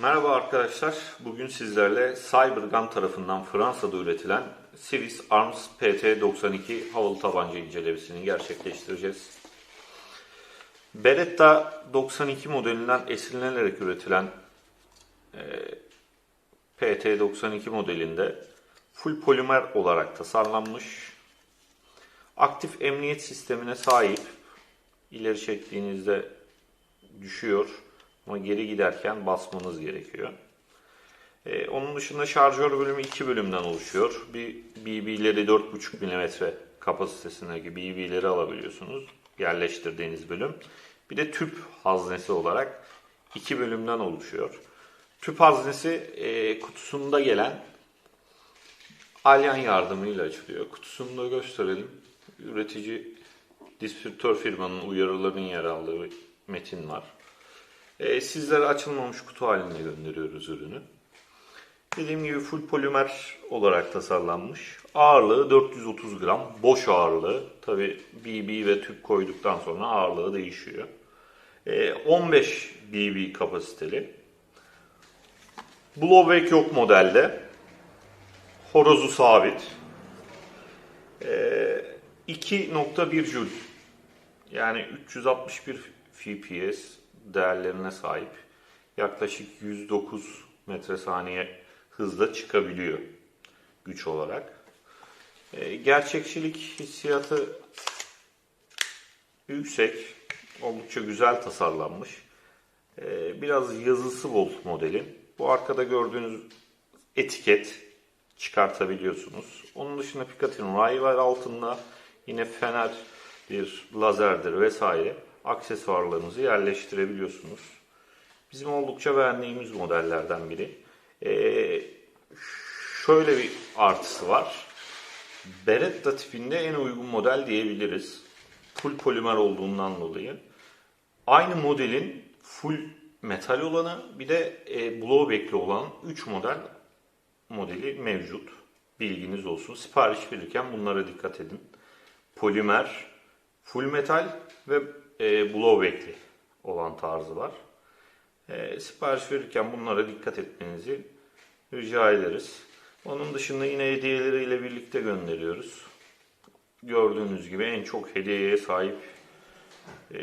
Merhaba arkadaşlar. Bugün sizlerle Cybergun tarafından Fransa'da üretilen Swiss Arms PT-92 havalı tabanca incelemesini gerçekleştireceğiz. Beretta 92 modelinden esinlenerek üretilen e, PT-92 modelinde full polimer olarak tasarlanmış, aktif emniyet sistemine sahip, ileri çektiğinizde düşüyor ama geri giderken basmanız gerekiyor. Ee, onun dışında şarjör bölümü iki bölümden oluşuyor. Bir BB'leri 4.5 mm kapasitesindeki BB'leri alabiliyorsunuz. Yerleştirdiğiniz bölüm. Bir de tüp haznesi olarak iki bölümden oluşuyor. Tüp haznesi e, kutusunda gelen alyan yardımıyla açılıyor. Kutusunu da gösterelim. Üretici distribütör firmanın uyarılarının yer aldığı metin var. E, sizlere açılmamış kutu halinde gönderiyoruz ürünü. Dediğim gibi full polimer olarak tasarlanmış. Ağırlığı 430 gram. Boş ağırlığı. Tabi BB ve tüp koyduktan sonra ağırlığı değişiyor. E, 15 BB kapasiteli. Blowback yok modelde. Horozu sabit. E, 2.1 Joule. Yani 361 FPS değerlerine sahip. Yaklaşık 109 metre saniye hızla çıkabiliyor güç olarak. E, gerçekçilik hissiyatı yüksek. Oldukça güzel tasarlanmış. E, biraz yazısı bol modelin. Bu arkada gördüğünüz etiket çıkartabiliyorsunuz. Onun dışında Picatinny ray var altında. Yine fener, bir lazerdir vesaire aksesuarlarınızı yerleştirebiliyorsunuz. Bizim oldukça beğendiğimiz modellerden biri. Ee, şöyle bir artısı var. Beretta tipinde en uygun model diyebiliriz. Full polimer olduğundan dolayı. Aynı modelin full metal olanı bir de e, blowback'li olan 3 model modeli mevcut. Bilginiz olsun. Sipariş verirken bunlara dikkat edin. Polimer, full metal ve e, blowback'li olan tarzı var. E, sipariş verirken bunlara dikkat etmenizi rica ederiz. Onun dışında yine hediyeleriyle birlikte gönderiyoruz. Gördüğünüz gibi en çok hediyeye sahip e,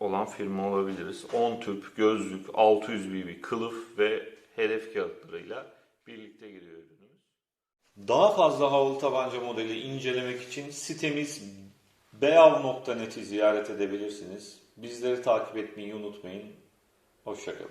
olan firma olabiliriz. 10 tüp, gözlük, 600 BB kılıf ve hedef kağıtlarıyla birlikte giriyor ürünümüz. Daha fazla havalı tabanca modeli incelemek için sitemiz beyav.net'i ziyaret edebilirsiniz. Bizleri takip etmeyi unutmayın. Hoşçakalın.